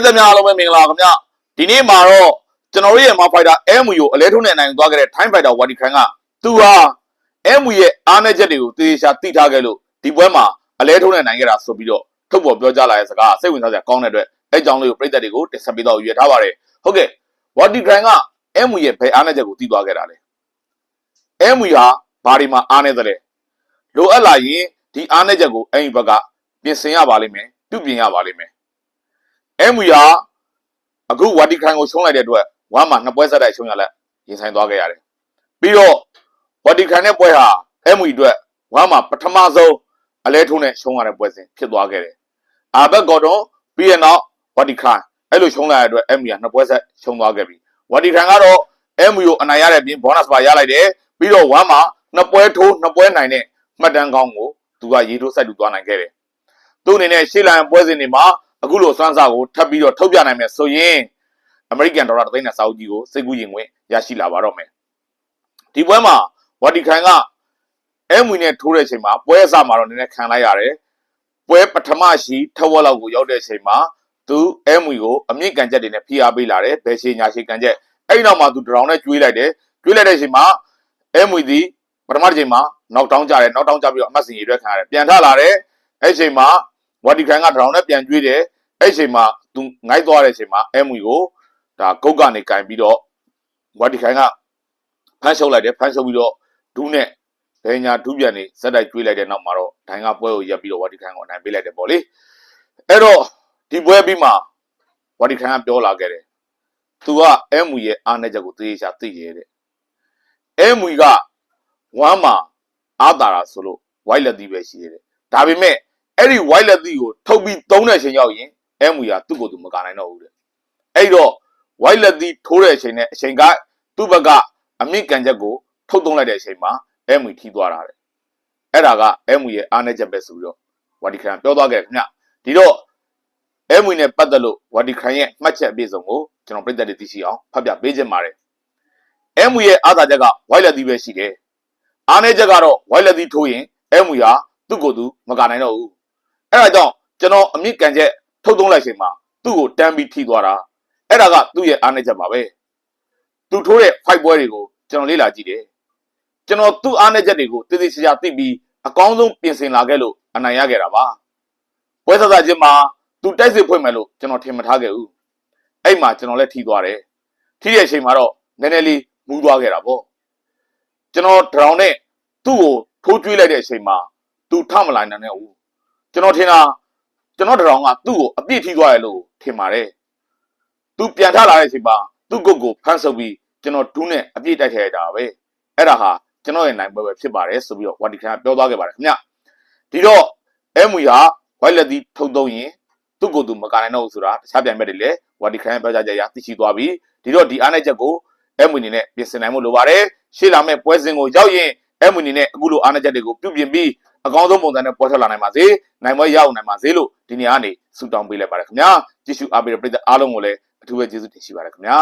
ရိသတ်များအားလုံးပဲမင်္ဂလာခင်ဗျဒီနေ့မှာတော့ကျွန်တော်တို့ရဲ့မောက်ဖိုက်တာ MU ကိုအလဲထုံးနဲ့နိုင်သွားခဲ့တဲ့ Time Fighter ဝါဒီခန်ကသူဟာ MU ရဲ့အားနည်းချက်တွေကိုတေချာသိထားခဲ့လို့ဒီပွဲမှာအလဲထုံးနဲ့နိုင်ခဲ့တာဆိုပြီးတော့ထုတ်ပေါ်ပြောကြားလာတဲ့စကားစိတ်ဝင်စားစရာကောင်းတဲ့အတွက်အဲကြောင့်လေးကိုပြည်သက်တွေကိုတင်ဆက်ပေးတော့ရွေးထားပါတယ်ဟုတ်ကဲ့ဝါဒီခန်က MU ရဲ့ဘယ်အားနည်းချက်ကိုသိသွားခဲ့တာလဲ MU ဟာဘာဒီမှာအားနည်းသလဲလိုအပ်လာရင်ဒီအားနည်းချက်ကိုအဲ့ဒီဘက်ကပြင်ဆင်ရပါလိမ့်မယ်ပြုပြင်ရပါလိမ့်မယ် MU ဟာအခုဝါတီခိုင်ကိုရှုံးလိုက်တဲ့အတွက်ဝမ်းမှာနှစ်ပွဲဆက်တိုက်ရှုံးရလက်ရင်ဆိုင်သွားခဲ့ရတယ်ပြီးတော့ဝါတီခိုင်တဲ့ပွဲဟာ MU အတွက်ဝမ်းမှာပထမဆုံးအလဲထုံးနဲ့ရှုံးရတဲ့ပွဲစဉ်ဖြစ်သွားခဲ့တယ်အာဘက်ကော်တွန်ပြီးရနောက်ဝါတီခိုင်အဲ့လိုရှုံးလိုက်တဲ့အတွက် MU ကနှစ်ပွဲဆက်ရှုံးသွားခဲ့ပြီဝါတီခိုင်ကတော့ MU ကိုအနိုင်ရတဲ့ပြင်ဘောနပ်ပါရလိုက်တယ်ပြီးတော့ဝမ်းမှာနှစ်ပွဲထိုးနှစ်ပွဲနိုင်တဲ့မှတ်တမ်းကောင်းကိုသူကရေထိုးဆက်တူသွားနိုင်ခဲ့တယ်သူ့အနေနဲ့ရှေ့လန်ပွဲစဉ်တွေမှာ အခုလိုစွမ်းစားကိုထပ်ပြီးတော့ထုတ်ပြနိုင်မယ်ဆိုရင်အမေရိကန်ဒေါ်လာတစ်သိန်းနဲ့စာအုပ်ကြီးကိုစိတ်ကူးရင်ဝင်ရရှိလာပါတော့မယ်ဒီပွဲမှာဝါတီခိုင်ကအဲမွေနဲ့ထိုးတဲ့အချိန်မှာပွဲအစမှာတော့နည်းနည်းခံလိုက်ရတယ်ပွဲပထမရှိထက်ဝက်လောက်ကိုရောက်တဲ့အချိန်မှာသူအဲမွေကိုအမြင့်ကန်ချက်တွေနဲ့ဖိအားပေးလာတယ်ဘယ်ရှိညာရှိကန်ချက်အဲ့ဒီနောက်မှာသူတရောင်နဲ့ကျွေးလိုက်တယ်ကျွေးလိုက်တဲ့အချိန်မှာအဲမွေဒီပထမတစ်ချိန်မှာနောက်တောင်းကြတယ်နောက်တောင်းကြပြီးတော့အမှတ်စဉ်ရရွက်ခံရတယ်ပြန်ထလာတယ်အဲ့ဒီအချိန်မှာ ဝါတီခိုင်ကတရောင်နဲ့ပြန်ကျွေးတယ်အဲ့ဒီအချိန်မှာသူငိုက်သွားတဲ့အချိန်မှာအဲမွေကိုဒါကုတ်ကနေကင်ပြီးတော့ဝါတီခိုင်ကဖမ်းရှုပ်လိုက်တယ်ဖမ်းရှုပ်ပြီးတော့ဒူးနဲ့ဘယ်ညာဒူးပြန်နေဇက်တိုက်ကျွေးလိုက်တဲ့နောက်မှာတော့ဒိုင်ကပွဲကိုရပ်ပြီးတော့ဝါတီခိုင်ကိုအနိုင်ပေးလိုက်တယ်ပေါ့လေအဲ့တော့ဒီပွဲပြီးမှဝါတီခိုင်ကပြောလာခဲ့တယ်သူကအဲမွေရဲ့အားနည်းချက်ကိုသိချာသိရဲတဲ့အဲမွေကဝမ်းမှာအားတာတာဆိုလို့ဝိုက်လက်သီးပဲရှိသေးတယ်ဒါပေမဲ့ အဲ့ဒီ white လက်သီးကိုထုတ်ပြီးသုံးတဲ့အချိန်ရောက်ရင်အဲမူရသူ့ကိုယ်သူမကနိုင်တော့ဘူးတဲ့အဲ့တော့ white လက်သီးထိုးတဲ့အချိန်နဲ့အချိန်ကသူ့ဘက်ကအမြင့်ကန်ချက်ကိုထုတ်သုံးလိုက်တဲ့အချိန်မှာအဲမူထီးသွားတာတဲ့အဲ့ဒါကအဲမူရဲ့အားနည်းချက်ပဲဆိုပြီးတော့ဝါဒီခန်ပြောသွားခဲ့တယ်ခင်ဗျဒီတော့အဲမူနဲ့ပတ်သက်လို့ဝါဒီခန်ရဲ့မှတ်ချက်အပြည့်စုံကိုကျွန်တော်ပြည်သက်တွေသိရှိအောင်ဖတ်ပြပေးခြင်းပါတယ်အဲမူရဲ့အားသာချက်က white လက်သီးပဲရှိတယ်အားနည်းချက်ကတော့ white လက်သီးထိုးရင်အဲမူဟာသူ့ကိုယ်သူမကနိုင်တော့ဘူး အဲ့ဒါကြောင့်ကျွန်တော်အမြင့်ကန်ချက်ထုတ်သုံးလိုက်ချိန်မှာသူ့ကိုတန်းပြီးထိသွားတာအဲ့ဒါကသူ့ရဲ့အားနည်းချက်ပါပဲသူထိုးတဲ့ fight ပွဲတွေကိုကျွန်တော်လေ့လာကြည့်တယ်ကျွန်တော်သူ့အားနည်းချက်တွေကိုတည်တည်ချာချာသိပြီးအကောင်းဆုံးပြင်ဆင်လာခဲ့လို့အနိုင်ရခဲ့တာပါပွဲစားစားချင်းမှာသူတိုက်စစ်ဖွင့်မယ်လို့ကျွန်တော်ထင်မထားခဲ့ဘူးအဲ့မှာကျွန်တော်လည်းထိသွားတယ်ထိတဲ့အချိန်မှာတော့နည်းနည်းလေးမူးသွားခဲ့တာပေါ့ကျွန်တော်ဒရောင်နဲ့သူ့ကိုထိုးကျွေးလိုက်တဲ့အချိန်မှာသူထမလာနိုင်တဲ့ဘူး ကျွန်တော်ထင်တာကျွန်တော်တရောင်ကသူ့ကိုအပြစ်ထိသွားရလို့ထင်ပါတယ်။ तू ပြန်ထလာတဲ့အချိန်မှာသူ့ကုတ်ကိုဖမ်းဆုပ်ပြီးကျွန်တော်ဒူးနဲ့အပြစ်တိုက်ခဲ့ရတာပဲ။အဲ့ဒါဟာကျွန်တော်ရဲ့နိုင်ပွဲပဲဖြစ်ပါတယ်ဆိုပြီးတော့ဝါတီခန်ကပြောသွားခဲ့ပါတယ်ခင်ဗျ။ဒီတော့အဲမူဟာဝိုက်လက်သီးထုတ်သုံးရင်သူ့ကိုယ်သူမကနိုင်တော့ဘူးဆိုတာတခြားပြန်မဲ့တယ်လေဝါတီခန်ရဲ့ပြောကြားချက်အရသိရှိသွားပြီ။ဒီတော့ဒီအားနဲ့ချက်ကိုအဲမူအနေနဲ့ပြင်ဆင်နိုင်မှုလိုပါတယ်။ရှေ့လာမဲ့ပွဲစဉ်ကိုရောက်ရင်အဲမူအနေနဲ့အခုလိုအားနဲ့ချက်တွေကိုပြုပြင်ပြီး အကောင်းဆုံးပုံစံနဲ့ပွဲထွက်လာနိုင်ပါစေနိုင်ပွဲရအောင်နိုင်ပါစေလို့ဒီနေရာကနေဆုတောင်းပေးလိုက်ပါတယ်ခင်ဗျာကြည့်ရှုအားပေးတဲ့ပရိသတ်အားလုံးကိုလည်းအထူးပဲကျေးဇူးတင်ရှိပါတယ်ခင်ဗျာ